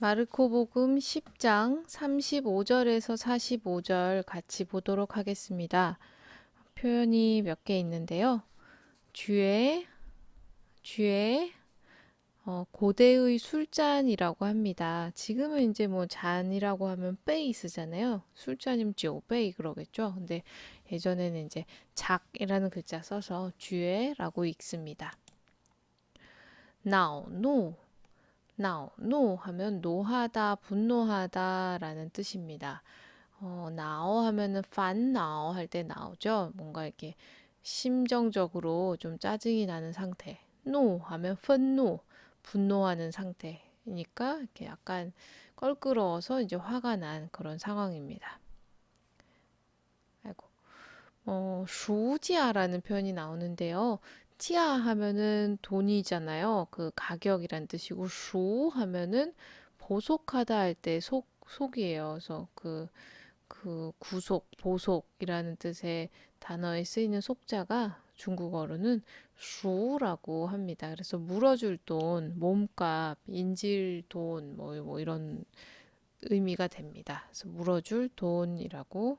마르코복음 10장 35절에서 45절 같이 보도록 하겠습니다. 표현이 몇 개 있는데요. 주의, 주의, 어, 고대의 술잔이라고 합니다. 지금은 이제 뭐 잔이라고 하면 빼이 쓰잖아요. 술잔이면 쥐오 빼이 그러겠죠. 근데 예전에는 이제 작이라는 글자 써서 주의라고 읽습니다. now, no. now, no 하면 노하다, 분노하다라는 뜻입니다. 어, now 하면은 반나오 할때 나오죠. 뭔가 이렇게 심정적으로 좀 짜증이 나는 상태. no 하면 분노, 분노하는 상태니까 이렇게 약간 껄끄러워서 이제 화가 난 그런 상황입니다. 아이고. 어, 수지아라는 표현이 나오는데요. 치아 하면은 돈이잖아요. 그 가격이란 뜻이고 슈 하면은 보속하다 할 때 속, 속이에요. 그래서 그, 그 구속, 보속이라는 뜻의 단어에 쓰이는 속자가 중국어로는 슈라고 합니다. 그래서 물어줄 돈, 몸값, 인질 돈, 뭐, 뭐 이런 의미가 됩니다. 그래서 물어줄 돈이라고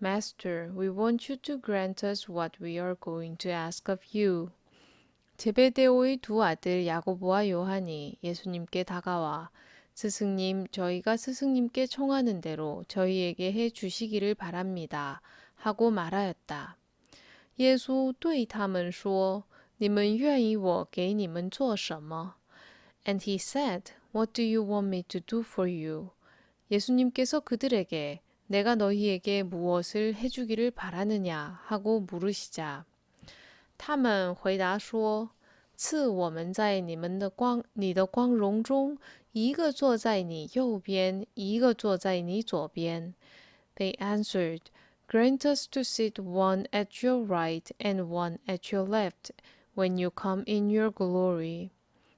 Master, we want you to grant us what we are going to ask of you. 제베데오의 두 아들 야고보와 요한이 예수님께 다가와 스승님, 저희가 스승님께 청하는 대로 저희에게 해 주시기를 바랍니다. 하고 말하였다. 예수 对他们说,你们愿意我给你们做什么? And he said, What do you want me to do for you? 예수님께서 그들에게 내가 너희에게 무엇을 해주기를 바라느냐 하고 물으시자. 他们回答说：“赐我们在你们的光，你的光荣中，一个坐在你右边，一个坐在你左边。” They answered, Grant us to sit one at your right and one at your left when you come in your glory.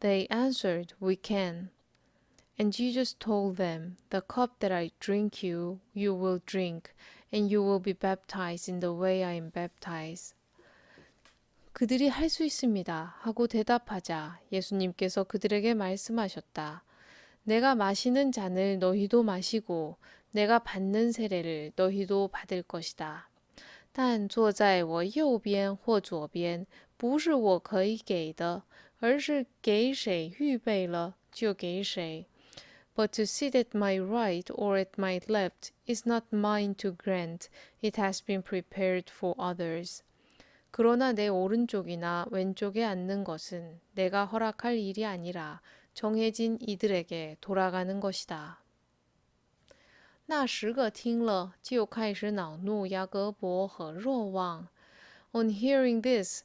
They answered, "We can." And Jesus told them, The cup that I drink you, you will drink, and you will be baptized in the way I am baptized. 그들이 할 수 있습니다. 하고 대답하자 예수님께서 그들에게 말씀하셨다. 내가 마시는 잔을 너희도 마시고 내가 받는 세례를 너희도 받을 것이다. 但坐在我右边或左边 不是我可以给的，而是给谁预备了就给谁。 But to sit at my right or at my left is not mine to grant. It has been prepared for others. 그러나 내 오른쪽이나 왼쪽에 앉는 것은 내가 허락할 일이 아니라 정해진 이들에게 돌아가는 것이다. 那十个听了，就开始恼怒雅各伯和若望。 On hearing this,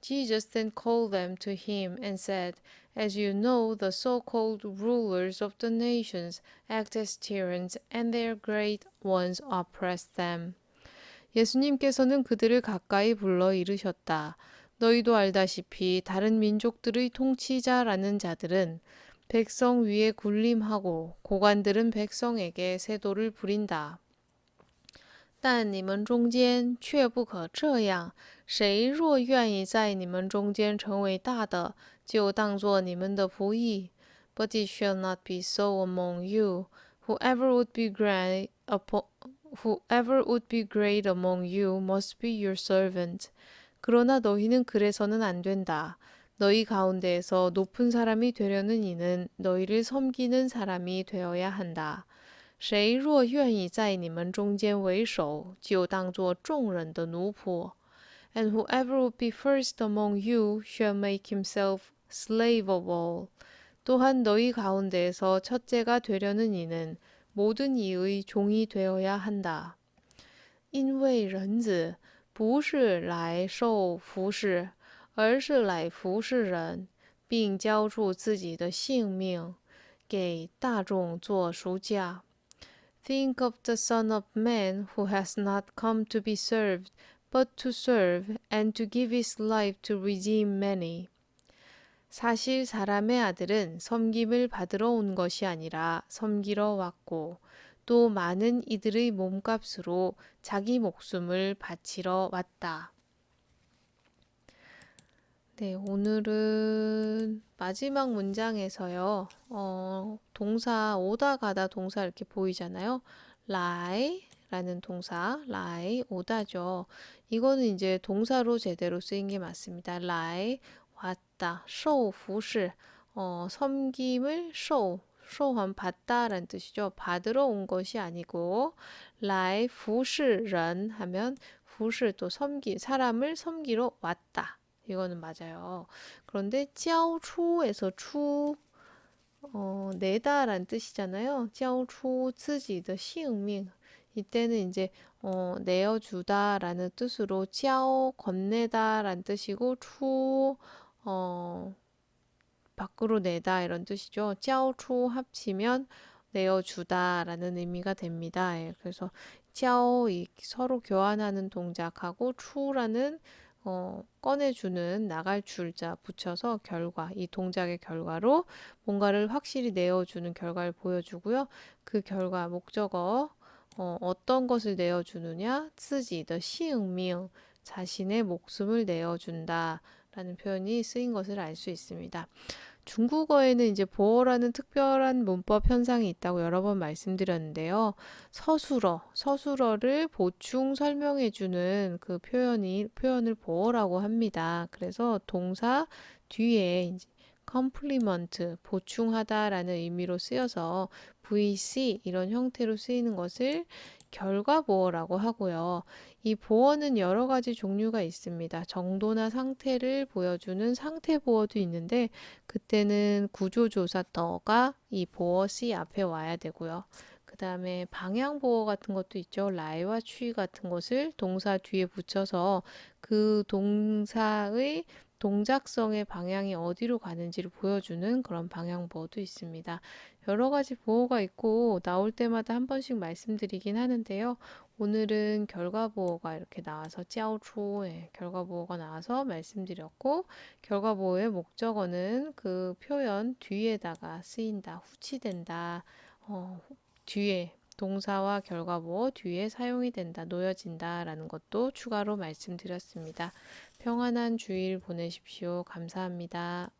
Jesus then called them to him and said, As you know, the so called rulers of the nations act as tyrants, and their great ones oppress them. 예수님께서는 그들을 가까이 불러 이르셨다. 너희도 알다시피 다른 민족들의 통치자라는 자들은 백성 위에 군림하고 고관들은 백성에게 세도를 부린다. 但你们中间却不可这样。谁若愿意在你们中间成为大的，就当作你们的仆役。But it shall not be so among you. Whoever would be great upon whoever would be great among you must be your servant. 그러나 너희는 그래서는 안 된다. 너희 가운데에서 높은 사람이 되려는 이는 너희를 섬기는 사람이 되어야 한다. 谁若愿意在你们中间为首，就当作众人的奴仆。And whoever would be first among you shall make himself slave of all. 또한 너희 가운데에서 첫째가 되려는 이는 모든 이의 종이 되어야 한다. 因为人子不是来受服侍，而是来服侍人，并交出自己的性命给大众做赎价。 Think of the Son of Man who has not come to be served, but to serve and to give his life to redeem many. 사실 사람의 아들은 섬김을 받으러 온 것이 아니라 섬기러 왔고 또 많은 이들의 몸값으로 자기 목숨을 바치러 왔다. 네, 오늘은 마지막 문장에서요. 어, 동사 오다 가다 동사 이렇게 보이잖아요. 라이 라는 동사 라이 오다죠. 이거는 이제 동사로 제대로 쓰인 게 맞습니다. 라이 왔다. 쇼服시 어, 섬김을 쇼 소환 받다라는 뜻이죠. 받으러 온 것이 아니고 라이 부시런 하면 부시 또 섬기 사람을 섬기러 왔다. 이거는 맞아요. 그런데 쩌우초에서 추 어, 내다란 뜻이잖아요. 쩌우초 쓰지의 시응밍 이때는 이제 어, 내어주다라는 뜻으로 쩌 건네다란 뜻이고 추 어, 밖으로 내다 이런 뜻이죠. 쩌우초 합치면 내어주다라는 의미가 됩니다. 예, 그래서 지아오 서로 교환하는 동작하고 추라는 어, 꺼내주는 나갈 줄자 붙여서 결과, 이 동작의 결과로 뭔가를 확실히 내어주는 결과를 보여주고요. 그 결과 목적어, 어, 어떤 것을 내어주느냐, 쓰지, the 시응명, 자신의 목숨을 내어준다. 라는 표현이 쓰인 것을 알 수 있습니다. 중국어에는 이제 보어라는 특별한 문법 현상이 있다고 여러 번 말씀드렸는데요. 서술어, 서술어를 보충 설명해 주는 그 표현이 표현을 보어라고 합니다. 그래서 동사 뒤에 이제 complement 보충하다라는 의미로 쓰여서 VC 이런 형태로 쓰이는 것을 결과 보어라고 하고요. 이 보어는 여러 가지 종류가 있습니다. 정도나 상태를 보여주는 상태 보어도 있는데 그때는 구조조사 더가 이 보어 C 앞에 와야 되고요. 그 다음에 방향 보어 같은 것도 있죠. 라이와 취 같은 것을 동사 뒤에 붙여서 그 동사의 동작성의 방향이 어디로 가는지를 보여주는 그런 방향 보어도 있습니다. 여러 가지 보호가 있고 나올 때마다 한 번씩 말씀드리긴 하는데요. 오늘은 결과 보호가 이렇게 나와서 짜오초에 결과 보호가 나와서 말씀드렸고 결과 보호의 목적어는 그 표현 뒤에다가 쓰인다, 후치된다, 어, 뒤에 동사와 결과 보호 뒤에 사용이 된다, 놓여진다 라는 것도 추가로 말씀드렸습니다. 평안한 주일 보내십시오. 감사합니다.